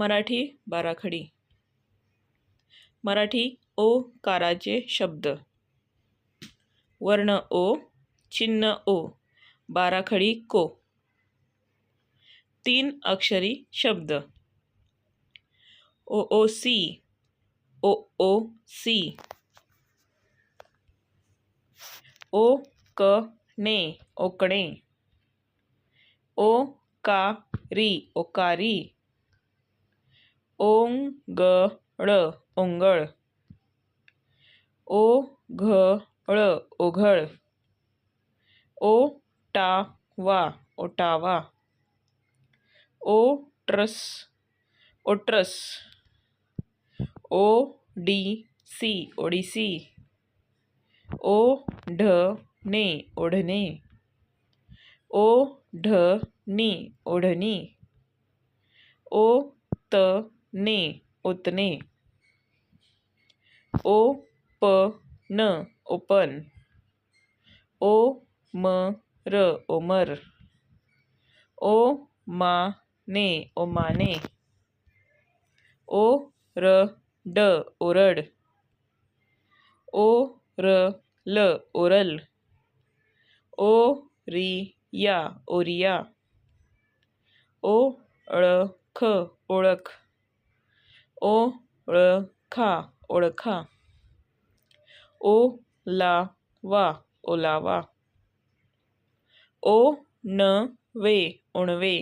मराठी बाराखडी. मराठी ओ काराचे शब्द. वर्ण ओ चिन्ह ओ बाराखडी को. तीन अक्षरी शब्द. ओ ओ सी ओ ओ सी ओ क ने ओकणे. ओ का री ओकारी. ओंगळ ओंगळ. ओ घळ ओघळ. ओ टावा ओटावा. ओ ट्रस ओट्रस. ओ डी सी ओडिसी. ओ ढ ने ओढणे ओ ढ नी ओढणी. ओ त ने ओतणे ओ प न ओपन। ओ म र ओमर। ओ मा ने ओमाने। ओ र ड ओरड। ओ र ल ओरल। ओ री या ओरिया। ओ ळ ख ओळख। ओ ओळखा. ओ ला वा ओलावा. ओ न वे उणवे.